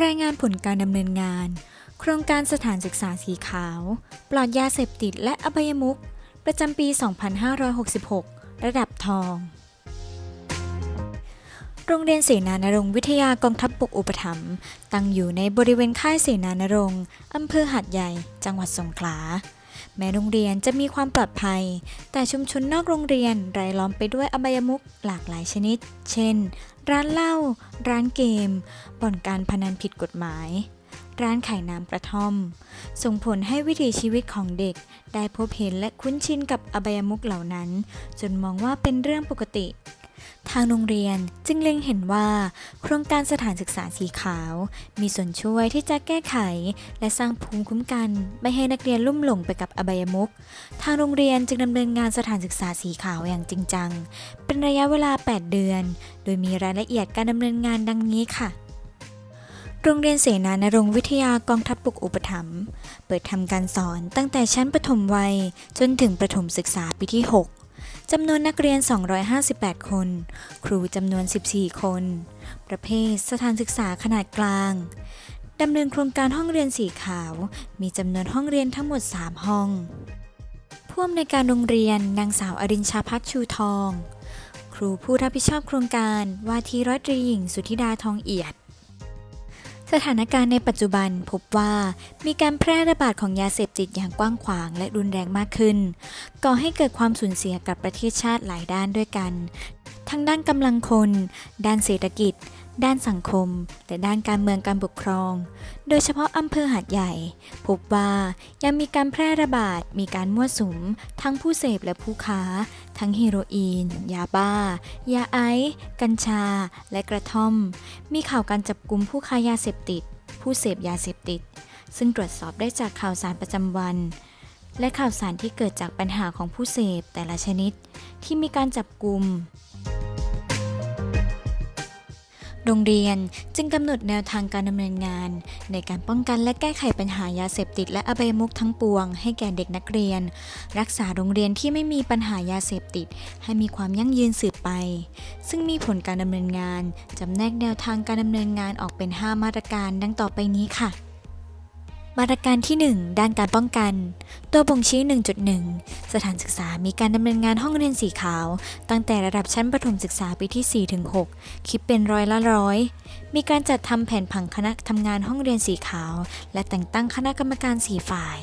รายงานผลการดำเนินงาน โครงการสถานศึกษาสีขาว ปลอดยาเสพติดและอบายมุขประจำปี 2566 ระดับทอง โรงเรียนเสนานรงค์วิทยากองทัพบกอุปถัมภ์ตั้งอยู่ในบริเวณค่ายเสนานรงค์อำเภอหัดใหญ่ จังหวัดสงขลา แม้โรงเรียนจะมีความปลอดภัย แต่ชุมชนนอกโรงเรียนรายล้อมไปด้วยอบายมุขหลากหลายชนิด เช่น ร้านเหล้า ร้านเกม บ่อนการพนันผิดกฎหมาย ร้านขายน้ำกระท่อม ส่งผลให้วิถีชีวิตของเด็ก ได้พบเห็นและคุ้นชินกับอบายมุขเหล่านั้น จนมองว่าเป็นเรื่องปกติ ทางโรงเรียนจึงเล็งเห็นว่า โครงการสถานศึกษาสีขาว มีส่วนช่วยที่จะแก้ไข และสร้างภูมิคุ้มกัน ไม่ให้นักเรียนลุ่มหลงไปกับอบายมุขทางโรงเรียนจึงดำเนินงานสถานศึกษาสีขาวอย่างจริงจัง เป็นระยะเวลา 8 เดือน โดยมีรายละเอียดการดำเนินงานดังนี้ค่ะโรงเรียนเสนานรงวิทยากองทัพบกอุปถัมภ์เปิดทำการสอนตั้งแต่ชั้นประถมวัยจนถึงประถมศึกษาปีที่ 6 จำนวนนักเรียน 258 คน ครูจำนวน 14 คน ประเภทสถานศึกษาขนาดกลาง ดำเนินโครงการห้องเรียนสีขาว มีจำนวนห้องเรียนทั้งหมด 3 ห้อง ผู้อำนวยการโรงเรียนนางสาวอรินชาพัฒชูทอง ครูผู้รับผิดชอบโครงการว่าทีร้อยตรีหญิงสุธิดาทองเอียด สถานการณ์ในปัจจุบันพบว่ามีการแพร่ระบาดของยาเสพติดอย่างกว้างขวางและรุนแรงมากขึ้น ก่อให้เกิดความสูญเสียกับประเทศชาติหลายด้านด้วยกัน ทั้งด้านกำลังคน ด้านเศรษฐกิจ ด้านสังคม และด้านการเมืองการปกครอง โดยเฉพาะอำเภอหาดใหญ่ พบว่ายังมีการแพร่ระบาด มีการมั่วสุม ทั้งผู้เสพและผู้ค้า ทั้งเฮโรอีน ยาบ้า ยาไอซ์กัญชา และกระท่อม มีข่าวการจับกลุ่มผู้ค้ายาเสพติด ผู้เสพยาเสพติด ซึ่งตรวจสอบได้จากข่าวสารประจำวันและข่าวสารที่เกิดจากปัญหาของผู้เสพแต่ละชนิด ที่มีการจับกลุ่ม โรงเรียนจึงกำหนดแนวทางการดำเนินงาน ในการป้องกันและแก้ไขปัญหายาเสพติด และอบายมุขทั้งปวง ให้แก่เด็กนักเรียน รักษาโรงเรียนที่ไม่มีปัญหายาเสพติด ให้มีความยั่งยืนสืบไป ซึ่งมีผลการดำเนินงานจำแนกแนวทางการดำเนินงานออกเป็น 5 มาตรการดังต่อไปนี้ค่ะ มาตรการที่ 1 ด้านการป้องกัน ตัวบ่งชี้ 1.1 สถานศึกษามีการดำเนินงานห้องเรียนสีขาว ตั้งแต่ระดับชั้นประถมศึกษาปีที่4-6คิดเป็นร้อยละร้อย มีการจัดทำแผนผังคณะทำงานห้องเรียนสีขาว และแต่งตั้งคณะกรรมการสีฝ่าย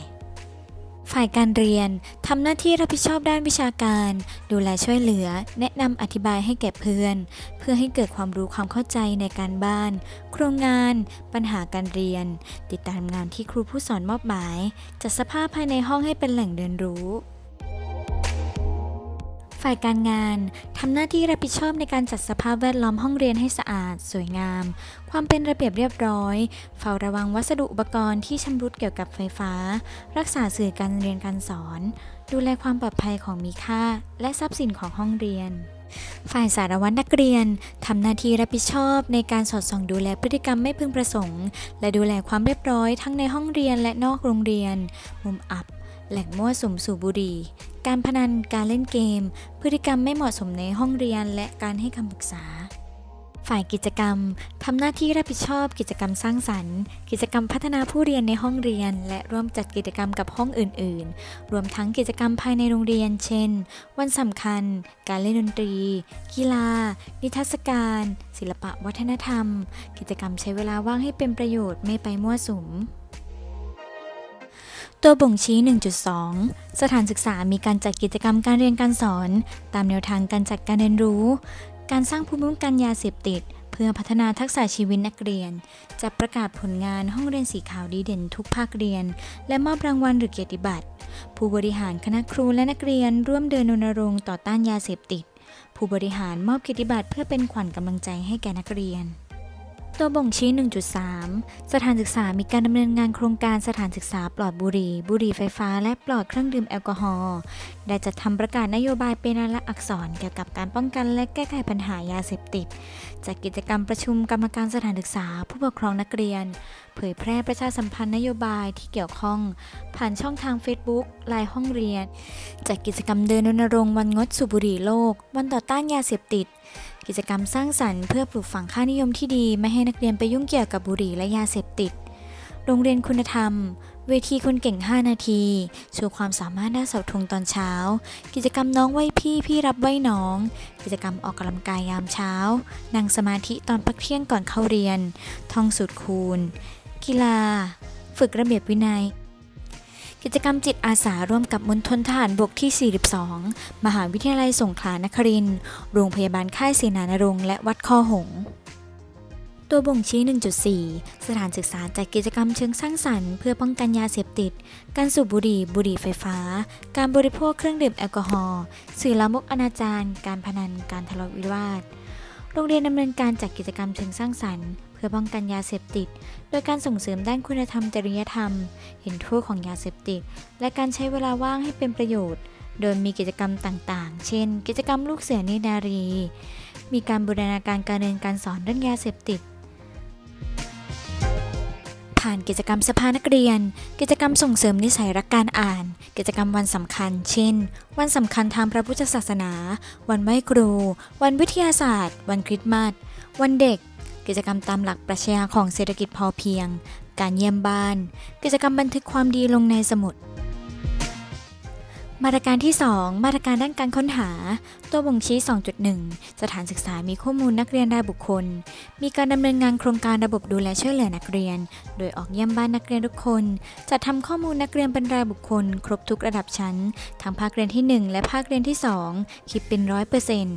ฝ่ายการเรียนทำหน้าที่รับผิดชอบด้านวิชาการ ดูแลช่วยเหลือ แนะนำอธิบายให้แก่เพื่อน เพื่อให้เกิดความรู้ความเข้าใจในการบ้าน โครงงาน ปัญหาการเรียน ติดตามงานที่ครูผู้สอนมอบหมาย จัดสภาพภายในห้องให้เป็นแหล่งเรียนรู้ ฝ่ายการงานทำหน้าที่รับผิดชอบในการจัดสภาพแวดล้อมห้องเรียนให้สะอาด สวยงาม ความเป็นระเบียบเรียบร้อย เฝ้าระวังวัสดุอุปกรณ์ที่ชำรุดเกี่ยวกับไฟฟ้า รักษาสื่อการเรียนการสอน ดูแลความปลอดภัยของมีค่า และทรัพย์สินของห้องเรียนฝ่ายสารวัตรนักเรียนทำหน้าที่รับผิดชอบในการสอดส่องดูแลพฤติกรรมไม่พึงประสงค์ และดูแลความเรียบร้อยทั้งในห้องเรียนและนอกโรงเรียน มุมอับ แหล่งมั่วสุมสูบบุหรี่การพนัน การเล่นเกม พฤติกรรมไม่เหมาะสมในห้องเรียน และการให้คำปรึกษา ฝ่ายกิจกรรมทำหน้าที่รับผิดชอบ กิจกรรมสร้างสรรค์ กิจกรรมพัฒนาผู้เรียนในห้องเรียน และร่วมจัดกิจกรรมกับห้องอื่น ๆ รวมทั้งกิจกรรมภายในโรงเรียน เช่น วันสำคัญ การเล่นดนตรี กีฬา นิทรรศการ ศิลปะวัฒนธรรม กิจกรรมใช้เวลาว่างให้เป็นประโยชน์ไม่ไปมั่วสุม ตัวบ่งชี้ 1.2 สถานศึกษามีการจัดกิจกรรมการเรียนการสอน ตามแนวทางการจัดการเรียนรู้ การสร้างภูมิคุ้มกันยาเสพติด เพื่อพัฒนาทักษะชีวิตนักเรียน จะประกาศผลงานห้องเรียนสีขาวดีเด่นทุกภาคเรียน และมอบรางวัลหรือเกียรติบัตร ผู้บริหารคณะครูและนักเรียนร่วมเดินรณรงค์ต่อต้านยาเสพติด ผู้บริหารมอบเกียรติบัตรเพื่อเป็นขวัญกำลังใจให้แก่นักเรียน ตัวบ่งชี้ 1.3 สถานศึกษามีการดำเนินงานโครงการสถานศึกษาปลอดบุหรี่ บุหรี่ไฟฟ้า และปลอดเครื่องดื่มแอลกอฮอล์ ได้จัดทำประกาศนโยบายเป็นลายลักษณ์อักษรเกี่ยวกับการป้องกันและแก้ไขปัญหายาเสพติดจัดกิจกรรมประชุมกรรมการสถานศึกษา ผู้ปกครองนักเรียน เผยแพร่ประชาสัมพันธ์นโยบายที่เกี่ยวข้อง ผ่านช่องทาง Facebook ไลน์ห้องเรียนจัดกิจกรรมเดินรณรงค์วันงดสูบบุหรี่โลก วันต่อต้านยาเสพติด กิจกรรมสร้างสรรค์เพื่อปลูกฝังค่านิยมที่ดีไม่ให้นักเรียนไปยุ่งเกี่ยวกับบุหรี่และยาเสพติด โรงเรียนคุณธรรม เวทีคนเก่ง 5 นาทีโชว์ความสามารถด้านเสาธงตอนเช้า กิจกรรมน้องไหวพี่พี่รับไหวน้อง กิจกรรมออกกำลังกายยามเช้า นั่งสมาธิตอนพักเที่ยงก่อนเข้าเรียน ท่องสูตรคูณ กีฬา ฝึกระเบียบวินัย กิจกรรมจิตอาสาร่วมกับมณฑลทหารบกที่ 42 มหาวิทยาลัยสงขลานครินทร์โรงพยาบาลค่ายเสนานรงค์และวัดคอหงตัวบ่งชี้ 1.4 สถานศึกษาจัดกิจกรรมเชิงสร้างสรรค์เพื่อป้องกันยาเสพติด การสูบบุหรี่ บุหรี่ไฟฟ้า การบริโภคเครื่องดื่มแอลกอฮอล์ สื่อลามกอนาจารการพนัน การทะเลาะวิวาท โรงเรียนดำเนินการจัดกิจกรรมเชิงสร้างสรรค์ เพื่อป้องกันยาเสพติด โดยการส่งเสริมด้านคุณธรรมจริยธรรม เห็นโทษของยาเสพติด และการใช้เวลาว่างให้เป็นประโยชน์ โดยมีกิจกรรมต่างๆ เช่น กิจกรรมลูกเสือนินารี มีการบูรณาการการเรียนการสอนเรื่องยาเสพติด ผ่านกิจกรรมสภานักเรียน กิจกรรมส่งเสริมนิสัยรักการอ่าน กิจกรรมวันสำคัญ เช่น วันสำคัญทางพระพุทธศาสนา วันไหว้ครู วันวิทยาศาสตร์ วันคริสต์มาส วันเด็ก กิจกรรมตามหลักปรัชญาของเศรษฐกิจพอเพียง การเยี่ยมบ้าน กิจกรรมบันทึกความดีลงในสมุด มาตรการที่ 2 มาตรการด้านการค้นหา ตัวบ่งชี้ 2.1 สถานศึกษามีข้อมูลนักเรียนรายบุคคล มีการดำเนินงานโครงการระบบดูแลช่วยเหลือนักเรียน โดยออกเยี่ยมบ้านนักเรียนทุกคน จัดทำข้อมูลนักเรียนเป็นรายบุคคล ครบทุกระดับชั้น ทั้งภาคเรียนที่ 1 และภาคเรียนที่ 2 คิดเป็นร้อยเปอร์เซ็น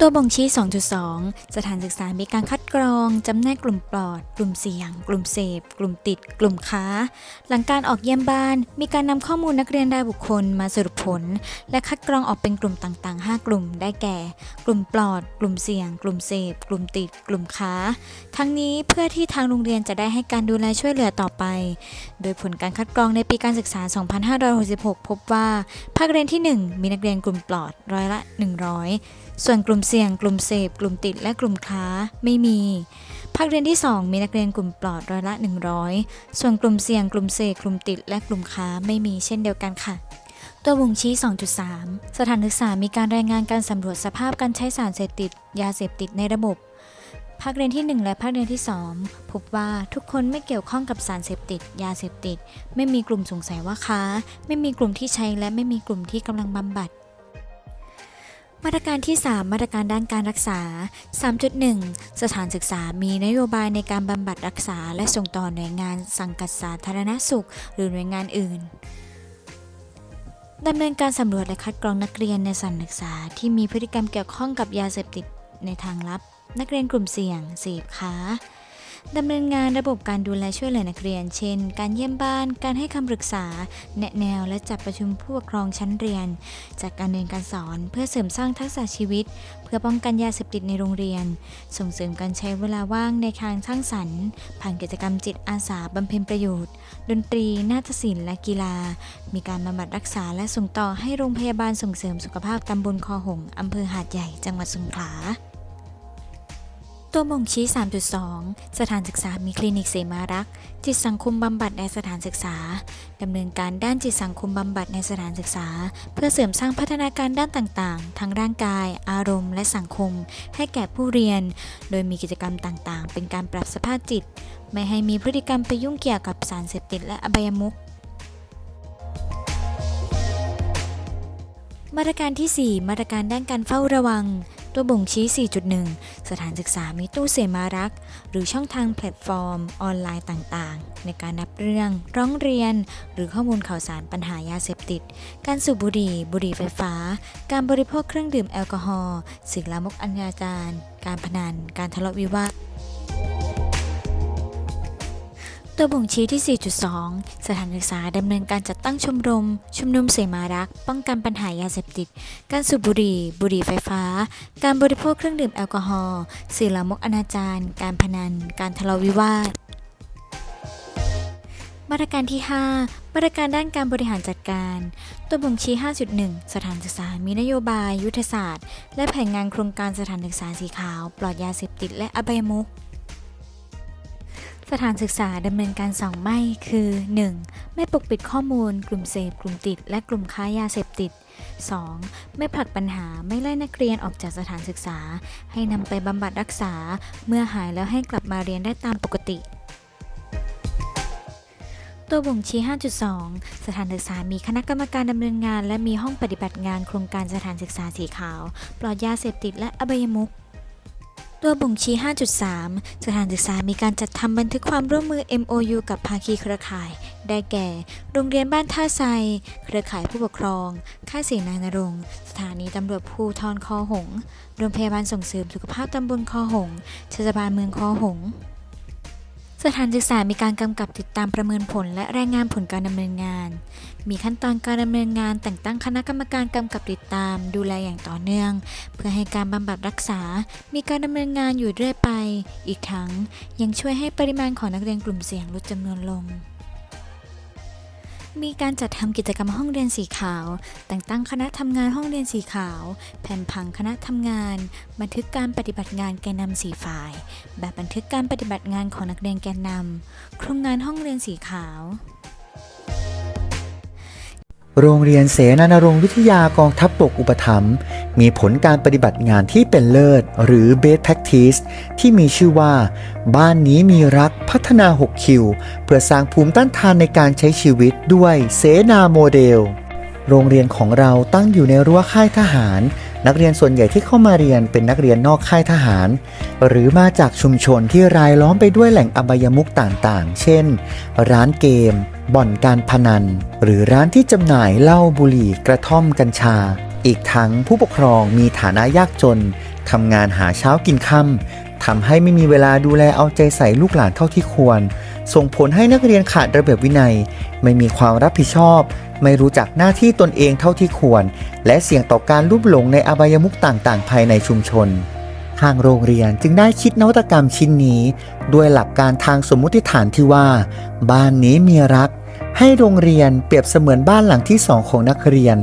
ตัวบ่งชี้ 2.2 สถานศึกษามีการคัดกรอง จำแนกกลุ่มปลอด กลุ่มเสี่ยง กลุ่มเสพ กลุ่มติด กลุ่มค้า หลังการออกเยี่ยมบ้าน มีการนำข้อมูลนักเรียนรายบุคคลมาสรุปผล และคัดกรองออกเป็นกลุ่มต่าง ๆ 5 กลุ่ม ได้แก่ กลุ่มปลอด กลุ่มเสี่ยง กลุ่มเสพ กลุ่มติด กลุ่มค้า ทั้งนี้เพื่อที่ทางโรงเรียนจะได้ให้การดูแลช่วยเหลือต่อไป โดยผลการคัดกรองในปีการศึกษา 2566 พบว่า ภาคเรียนที่ 1 มีนักเรียนกลุ่มปลอดร้อยละ 100 ส่วนกลุ่มเสี่ยง กลุ่มเสพ กลุ่มติด และกลุ่มค้าไม่มี ภาคเรียนที่ 2 มีนักเรียนกลุ่มปลอดร้อยละ 100 ส่วนกลุ่มเสี่ยง กลุ่มเสพ กลุ่มติด และกลุ่มค้าไม่มีเช่นเดียวกันค่ะตัวบ่งชี้ 2.3 สถานศึกษามีการรายงานการสำรวจสภาพการใช้สารเสพติด ยาเสพติดในระบบ ภาคเรียนที่ 1 และภาคเรียนที่ 2 พบว่าทุกคนไม่เกี่ยวข้องกับสารเสพติด ยาเสพติด ไม่มีกลุ่มสงสัยว่าค้า ไม่มีกลุ่มที่ใช้และไม่มีกลุ่มที่กำลังบำบัด มาตรการที่ 3 มาตรการด้านการรักษา 3.1 สถานศึกษามีนโยบายในการบำบัดรักษา และส่งต่อหน่วยงานสังกัดสาธารณสุข หรือหน่วยงานอื่นดำเนินการสำรวจและคัดกรองนักเรียนในสถานศึกษา ที่มีพฤติกรรมเกี่ยวข้องกับยาเสพติดในทางลับ นักเรียนกลุ่มเสี่ยงเสพค้า ดำเนินงานระบบการดูแลช่วยเหลือนักเรียน เช่น การเยี่ยมบ้าน การให้คำปรึกษา แนะแนว และจัดประชุมผู้ปกครองชั้นเรียน จากการเรียนการสอน เพื่อเสริมสร้างทักษะชีวิต เพื่อป้องกันยาเสพติดในโรงเรียน ส่งเสริมการใช้เวลาว่างในทางสร้างสรรค์ ผ่านกิจกรรมจิตอาสาบำเพ็ญประโยชน์ ดนตรี นาฏศิลป์และกีฬา มีการบำบัดรักษาและส่งต่อให้โรงพยาบาลส่งเสริมสุขภาพตำบลคอหงส์อำเภอหาดใหญ่ จังหวัดสงขลา ตัวบ่งชี้ 3.2 สถานศึกษามีคลินิกเสมารักษ์จิตสังคมบำบัดในสถานศึกษา ดำเนินการด้านจิตสังคมบำบัดในสถานศึกษา เพื่อเสริมสร้างพัฒนาการด้านต่างๆ ทั้งร่างกาย อารมณ์ และสังคม ให้แก่ผู้เรียน โดยมีกิจกรรมต่างๆ เป็นการปรับสภาพจิต ไม่ให้มีพฤติกรรมไปยุ่งเกี่ยวกับสารเสพติดและอบายมุขมาตรการที่ 4 มาตรการด้านการเฝ้าระวัง ตัวบ่งชี้ 4.1 สถานศึกษามีตู้เสมารัก หรือช่องทางแพลตฟอร์ม ออนไลน์ต่างๆ ในการนับเรื่อง ร้องเรียน หรือข้อมูลข่าวสารปัญหายาเสพติด การสูบบุหรี่ บุหรี่ไฟฟ้า การบริโภคเครื่องดื่มแอลกอฮอล์ สิ่งลามกอนาจาร การพนัน การทะเลาะวิวาท ตัวบ่งชี้ที่ 4.2 สถานศึกษาดำเนินการจัดตั้งชมรม ชุมนุมเสมารัก ป้องกันปัญหายาเสพติด การสูบบุหรี่ บุหรี่ไฟฟ้า การบริโภคเครื่องดื่มแอลกอฮอล์ สื่อลามกอนาจารการพนัน การทะเลาะวิวาทมาตรการที่ 5 มาตรการด้านการบริหารจัดการ ตัวบ่งชี้ 5.1 สถานศึกษา มีนโยบาย ยุทธศาสตร์ และแผนงานโครงการสถานศึกษาสีขาว ปลอดยาเสพติดและอบายมุข สถานศึกษาดำเนินการสองไม่คือ 1. ไม่ปกปิดข้อมูล กลุ่มเสพ กลุ่มติด และกลุ่มค้ายาเสพติด 2. ไม่ผลักปัญหาไม่ไล่นักเรียนออกจากสถานศึกษา ให้นำไปบำบัดรักษา เมื่อหายแล้วให้กลับมาเรียนได้ตามปกติตัวบ่งชี้ 5.2 สถานศึกษา มีคณะกรรมการดำเนินงาน และมีห้องปฏิบัติงานโครงการสถานศึกษาสีขาว ปลอดยาเสพติดและอบายมุข ตัวบ่งชี้ 5.3 สถานศึกษามีการจัดทำบันทึกความร่วมมือ MOU กับภาคีเครือข่าย ได้แก่ โรงเรียนบ้านท่าไซ เครือข่ายผู้ปกครอง ค่ายเสนานรงค์สถานีตำรวจภูทรคอหง โรงพยาบาลส่งเสริมสุขภาพตำบลคอหงเทศบาลเมืองคอหง สถานศึกษามีการกำกับติดตามประเมินผล และรายงานผลการดำเนินงาน มีขั้นตอนการดำเนินงาน แต่งตั้งคณะกรรมการกำกับติดตาม ดูแลอย่างต่อเนื่อง เพื่อให้การบำบัดรักษา มีการดำเนินงานอยู่เรื่อยไป อีกทั้งยังช่วยให้ปริมาณของนักเรียนกลุ่มเสี่ยงลดจำนวนลง มีการจัดทำกิจกรรมห้องเรียนสีขาว แต่งตั้งคณะทำงานห้องเรียนสีขาว แผนผังคณะทำงาน บันทึกการปฏิบัติงานแกนนำสีฝ่าย แบบบันทึกการปฏิบัติงานของนักเรียนแกนนำโครงงานห้องเรียนสีขาวโรงเรียนเสนานรงค์วิทยากองทัพบกอุปถัมภ์ มีผลการปฏิบัติงานที่เป็นเลิศ หรือ Best Practice ที่มีชื่อว่า บ้านนี้มีรักพัฒนา 6 คิว เพื่อสร้างภูมิต้านทานในการใช้ชีวิตด้วยเสนาโมเดล โรงเรียนของเราตั้งอยู่ในรั้วค่ายทหาร นักเรียนส่วนใหญ่ที่เข้ามาเรียนเป็นนักเรียนนอกค่ายทหาร หรือมาจากชุมชนที่รายล้อมไปด้วยแหล่งอบายมุขต่างๆ เช่น ร้านเกม บ่อนการพนัน หรือร้านที่จำหน่ายเหล้าบุหรี่กระท่อมกัญชา อีกทั้งผู้ปกครองมีฐานะยากจนทำงานหาเช้ากินค่ำทำให้ไม่มีเวลาดูแลเอาใจใส่ลูกหลานเท่าที่ควร ส่งผลให้นักเรียนขาดระเบียบวินัย ไม่มีความรับผิดชอบ ไม่รู้จักหน้าที่ตนเองเท่าที่ควร และเสี่ยงต่อการลุ่มหลงในอบายมุขต่างๆ ภายในชุมชนทางโรงเรียนจึงได้คิดนวัตกรรมชิ้นนี้ ด้วยหลักการทางสมมุติฐานที่ว่า บ้านนี้มีรัก ให้โรงเรียนเปรียบเสมือนบ้านหลังที่สองของนักเรียน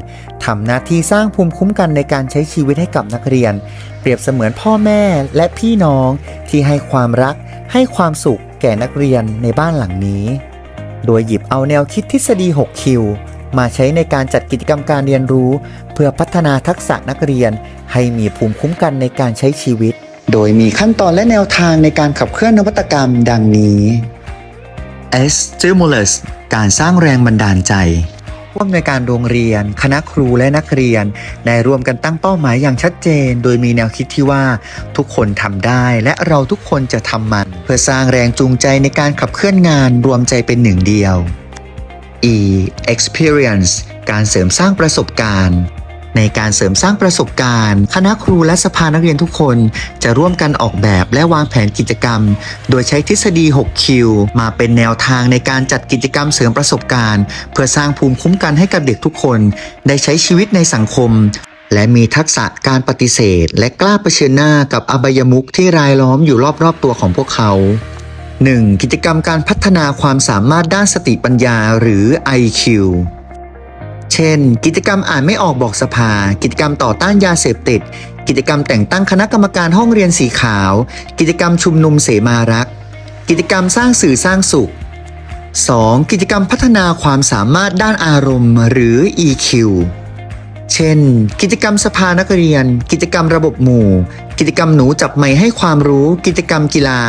ทำหน้าที่สร้างภูมิคุ้มกันในการใช้ชีวิตให้กับนักเรียน เปรียบเสมือนพ่อแม่และพี่น้องที่ให้ความรัก ให้ความสุขแก่นักเรียนในบ้านหลังนี้ โดยหยิบเอาแนวคิดทฤษฎี 6 คิว มาใช้ในการจัดกิจกรรมการเรียนรู้ เพื่อพัฒนาทักษะนักเรียน ให้มีภูมิคุ้มกันในการใช้ชีวิต โดยมีขั้นตอนและแนวทางในการขับเคลื่อนนวัตกรรมดังนี้ S stimulus การสร้างแรงบันดาลใจผู้อำนวยการโรงเรียน คณะครูและนักเรียนได้ร่วมกันตั้งเป้าหมายอย่างชัดเจน โดยมีแนวคิดที่ว่าทุกคนทำได้ และเราทุกคนจะทำมัน เพื่อสร้างแรงจูงใจในการขับเคลื่อนงานรวมใจเป็นหนึ่งเดียว E experience การเสริมสร้างประสบการณ์ ในการเสริมสร้างประสบการณ์ คณะครูและสภานักเรียนทุกคน จะร่วมกันออกแบบและวางแผนกิจกรรม โดยใช้ทฤษฎี6คิวมาเป็นแนวทางในการจัดกิจกรรมเสริมประสบการณ์ เพื่อสร้างภูมิคุ้มกันให้กับเด็กทุกคน ได้ใช้ชีวิตในสังคมและมีทักษะการปฏิเสธ และกล้าเผชิญหน้ากับอบายมุขที่รายล้อมอยู่รอบๆตัวของพวกเขา 1. กิจกรรมการพัฒนาความสามารถด้านสติปัญญาหรือ IQ เช่น กิจกรรมอ่านไม่ออกบอกสภา กิจกรรมต่อต้านยาเสพติด กิจกรรมแต่งตั้งคณะกรรมการห้องเรียนสีขาว กิจกรรมชุมนุมเสมารักกิจกรรมสร้างสื่อสร้างสุข 2. กิจกรรมพัฒนาความสามารถด้านอารมณ์ หรือ EQ เช่น กิจกรรมสภานักเรียน กิจกรรมระบบหมู่ กิจกรรมหนูจับไมค์ให้ความรู้ กิจกรรมกีฬา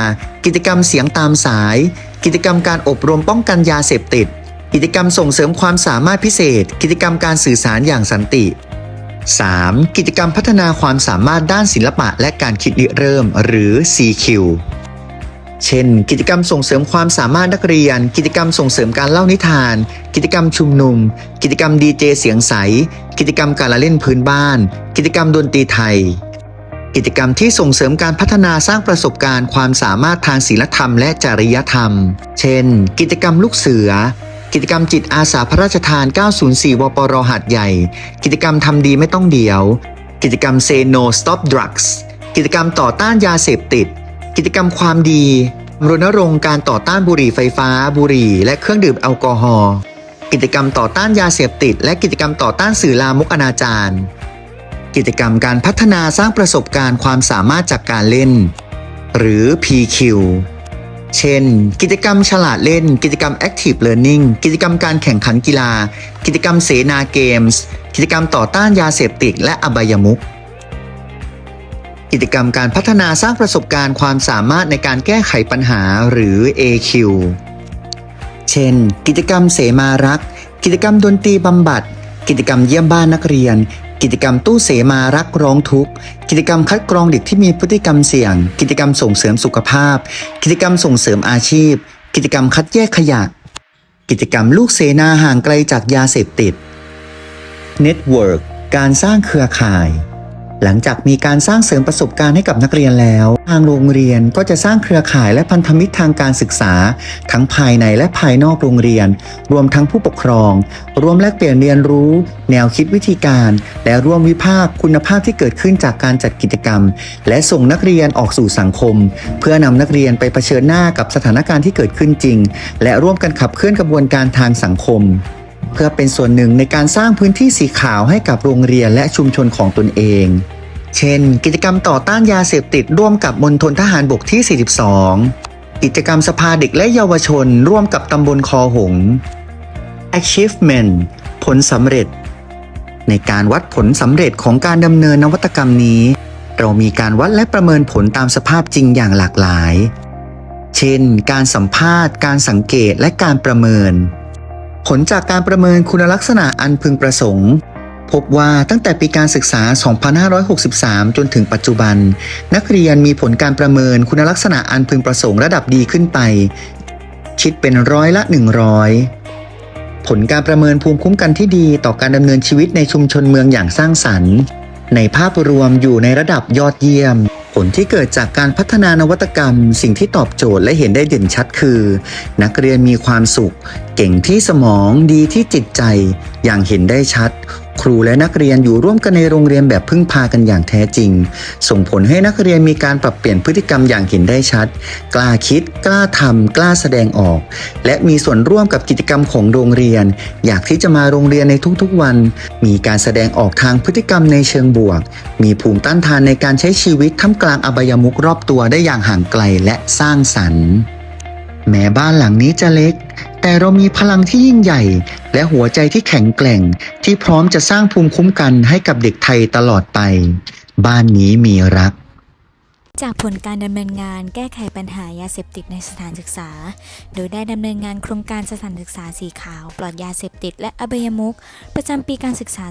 กิจกรรมเสียงตามสาย กิจกรรมการอบรมป้องกันยาเสพติด กิจกรรมส่งเสริมความสามารถพิเศษ กิจกรรมการสื่อสารอย่างสันติ 3. กิจกรรมพัฒนาความสามารถด้านศิลปะและการคิดริเริ่ม หรือ CQ เช่น กิจกรรมส่งเสริมความสามารถนักเรียน กิจกรรมส่งเสริมการเล่านิทาน กิจกรรมชุมนุม กิจกรรมดีเจเสียงใส กิจกรรมการละเล่นพื้นบ้าน กิจกรรมดนตรีไทย กิจกรรมที่ส่งเสริมการพัฒนาสร้างประสบการณ์ ความสามารถทางศีลธรรมและจริยธรรม เช่น กิจกรรมลูกเสือ กิจกรรมจิตอาสาพระราชทาน 904 วปรหัดใหญ่ กิจกรรมทำดีไม่ต้องเดี่ยว กิจกรรม Say No Stop Drugs กิจกรรมต่อต้านยาเสพติด กิจกรรมความดีรณรงค์การต่อต้านบุหรี่ไฟฟ้า บุหรี่ และเครื่องดื่มแอลกอฮอล์กิจกรรมต่อต้านยาเสพติด และกิจกรรมต่อต้านสื่อลามกอนาจารกิจกรรมการพัฒนาสร้างประสบการณ์ความสามารถจากการเล่น หรือ PQ เช่น กิจกรรมฉลาดเล่น กิจกรรม Active Learning กิจกรรมการแข่งขันกีฬา กิจกรรมเสนาเกมส์ กิจกรรมต่อต้านยาเสพติดและอบายมุขกิจกรรมการพัฒนาสร้างประสบการณ์ความสามารถในการแก้ไขปัญหาหรือ AQ เช่น กิจกรรมเสมารัก กิจกรรมดนตรีบำบัด กิจกรรมเยี่ยมบ้านนักเรียน กิจกรรมตู้เสมารักร้องทุกข์ กิจกรรมคัดกรองเด็กที่มีพฤติกรรมเสี่ยง กิจกรรมส่งเสริมสุขภาพ กิจกรรมส่งเสริมอาชีพ กิจกรรมคัดแยกขยะ กิจกรรมลูกเสนาห่างไกลจากยาเสพติด Network การสร้างเครือข่าย หลังจากมีการสร้างเสริมประสบการณ์ให้กับนักเรียนแล้ว ทางโรงเรียนก็จะสร้างเครือข่ายและพันธมิตรทางการศึกษา ทั้งภายในและภายนอกโรงเรียน รวมทั้งผู้ปกครอง รวมแลกเปลี่ยนเรียนรู้ แนวคิดวิธีการ และร่วมวิพากษ์คุณภาพที่เกิดขึ้นจากการจัดกิจกรรม และส่งนักเรียนออกสู่สังคม เพื่อนำนักเรียนไปเผชิญหน้ากับสถานการณ์ที่เกิดขึ้นจริง และร่วมกันขับเคลื่อนกระบวนการทางสังคม เพื่อเป็นส่วนหนึ่งในการสร้างพื้นที่สีขาวให้กับโรงเรียนและชุมชนของตนเอง เช่น กิจกรรมต่อต้านยาเสพติดร่วมกับมณฑลทหารบกที่ 42 กิจกรรมสภาเด็กและเยาวชน ร่วมกับตำบลคอหง Achievement ผลสำเร็จ ในการวัดผลสำเร็จของการดำเนินนวัตกรรมนี้ เรามีการวัดและประเมินผลตามสภาพจริงอย่างหลากหลาย เช่น การสัมภาษณ์ การสังเกตและการประเมิน ผลจากการประเมินคุณลักษณะอันพึงประสงค์ พบว่าตั้งแต่ปีการศึกษา 2563 จนถึงปัจจุบัน นักเรียนมีผลการประเมินคุณลักษณะอันพึงประสงค์ระดับดีขึ้นไป คิดเป็นร้อยละ 100 ผลการประเมินภูมิคุ้มกันที่ดีต่อการดำเนินชีวิตในชุมชนเมืองอย่างสร้างสรรค์ ในภาพรวมอยู่ในระดับยอดเยี่ยม ลที่เกิดจากการพัฒนานวัตกรรม สิ่งที่ตอบโจทย์และเห็นได้เด่นชัดคือ นักเรียนมีความสุข เก่งที่สมองดีที่จิตใจ อย่างเห็นได้ชัด ครูและนักเรียนอยู่ร่วมกันในโรงเรียนแบบพึ่งพากันอย่างแท้จริง ส่งผลให้นักเรียนมีการปรับเปลี่ยนพฤติกรรมอย่างเห็นได้ชัด กล้าคิด กล้าทำกล้าแสดงออก และมีส่วนร่วมกับกิจกรรมของโรงเรียน อยากที่จะมาโรงเรียนในทุกๆวัน มีการแสดงออกทางพฤติกรรมในเชิงบวก มีภูมิต้านทานในการใช้ชีวิตท่ามกลางอบายมุขรอบตัวได้อย่างห่างไกลและสร้างสรรค์ แม้บ้านหลังนี้จะเล็ก แต่เรามีพลังที่ยิ่งใหญ่ และหัวใจที่แข็งแกร่งที่พร้อมจะสร้างภูมิคุ้มกันให้กับเด็กไทยตลอดไป บ้านนี้มีรัก จากผลการดำเนินงานแก้ไขปัญหายาเสพติดในสถานศึกษา โดยได้ดำเนินงานโครงการสถานศึกษาสีขาว ปลอดยาเสพติดและอบายมุขประจำปีการศึกษา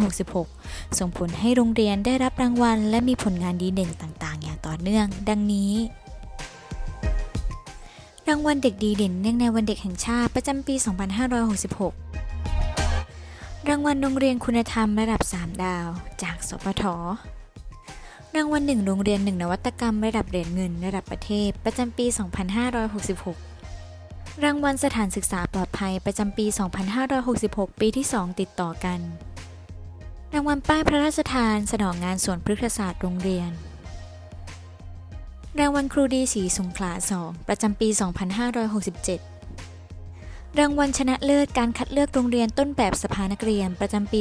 2566 ส่งผลให้โรงเรียนได้รับรางวัล และมีผลงานดีเด่นต่าง ๆ อย่างต่อเนื่อง ดังนี้ รางวัลเด็กดีเด่นเนื่องในวันเด็กแห่งชาติประจำปี 2566 รางวัลโรงเรียนคุณธรรมระดับ 3 ดาว จากสปทรางวัลหนึ่งโรงเรียนหนึ่งนวัตกรรมระดับเหรียญเงินระดับประเทศประจำปี 2566 รางวัลสถานศึกษาปลอดภัยประจำปี 2566 ปีที่ 2 ติดต่อกัน รางวัลป้ายพระราชทานสนองงานสวนพฤกษศาสตร์โรงเรียน รางวัลครูดีสีสงขลา 2 ประจำปี 2567 รางวัลชนะเลิศการคัดเลือกโรงเรียนต้นแบบสภานักเรียนประจำปี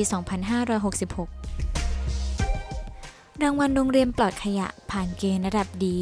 2566 รางวัลโรงเรียนปลอดขยะผ่านเกณฑ์ระดับดี